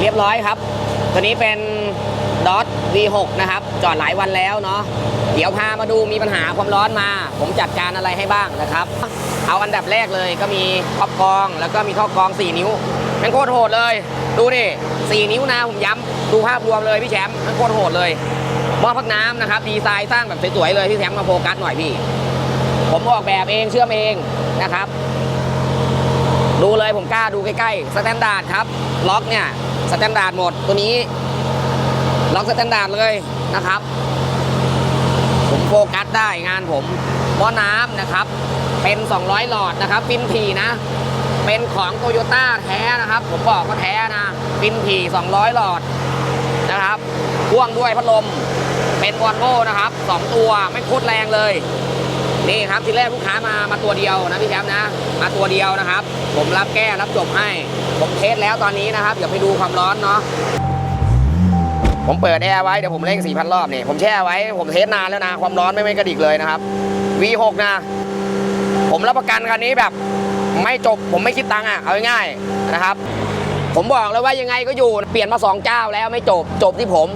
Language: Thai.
เรียบร้อยครับ ตัวนี้เป็นดอท V6 นะครับ จอดหลายวันแล้วเนาะเดี๋ยวพามาดูมีปัญหาความร้อนมา ผมจัดการอะไรให้บ้างนะครับ เอาอันดับแรกเลยก็มีครอบกรอง แล้วก็มีท่อกรอง 4 นิ้วมันโคตรโหดเลย ดูดิ4นิ้วนะผมย้ำดูภาพรวมเลยพี่แชมป์มันโคตรโหดเลยหม้อพักน้ำนะครับ ดีไซน์สร้างแบบสวยๆเลยพี่แชมป์มาโฟกัสหน่อยพี่ ผมออกแบบเองเชื่อมเองนะครับ ดูเลยผมกล้าดูใกล้ๆสแตนดาร์ดครับล็อกเนี่ย สแตนดาร์ดหมดตัวนี้ล็อกสแตนดาร์ดเลยนะครับ ผมโฟกัสได้งานผมหม้อน้ำนะครับ เป็น 200 หลอดนะครับ ฟินผีนะ เป็นของโตโยต้าแท้นะครับ ผมบอกว่าแท้นะฟินผี200 หลอดนะครับพ่วงด้วยพัดลมเป็นวอลโวนะครับ 2 ตัวไม่โคตรแรงเลย นี่ครับทีแรกลูกค้ามามาตัวเดียวนะพี่แชมป์นะ มาตัวเดียวนะครับ ผมรับแก้รับจบให้ ผมเทสแล้วตอนนี้นะครับเดี๋ยวไปดูความร้อนเนาะผมเปิดแอร์ไว้เดี๋ยวผมเร่ง4,000รอบนี่ผมแช่ไว้ผมเทสนานแล้วนะความร้อนไม่ไม่กระดิกเลยนะครับ V6 นะ ผมรับประกันคันนี้แบบ ไม่จบผมไม่คิดตังค์อะเอาง่ายๆนะครับ ผมบอกเลยว่ายังไงก็อยู่เปลี่ยนมาสองเจ้าแล้วไม่จบจบที่ผม